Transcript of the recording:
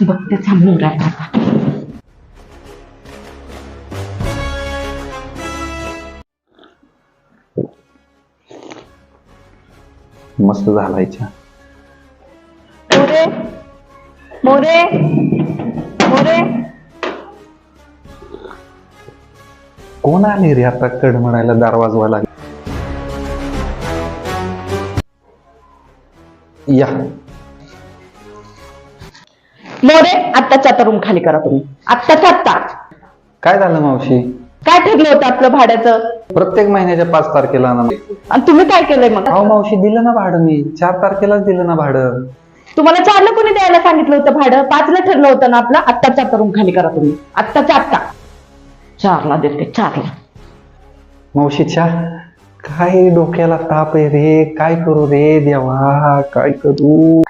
बघतेच हा मुंग्याचा आता. मस्त झालायच्या मोरे मोरे मोरे. कोण आले रे आता कडमडायला दार वाजवायला या. मोरे आत्ताच्या आता रूम खाली करा तुम्ही. आत्ताच्या आत्ता. काय झालं मावशी? काय ठरलं होतं आपलं भाड्याचं? प्रत्येक महिन्याच्या पाच तारखेला ना आणि तुम्ही काय केलंय मग? अहो मावशी दिलं ना भाडं मी. चार तारखेलाच दिलं ना भाडं. तुम्हाला चारला कोणी द्यायला सांगितलं होतं भाडं? पाचला ठरलं होतं ना आपलं? आत्ताच्या आता रूम खाली करा तुम्ही. आत्ताच्या आत्ता. चारला देते चारला. मावशीच्या काय डोक्याला ताप आहे रे? काय करू रे देवा? काय करू?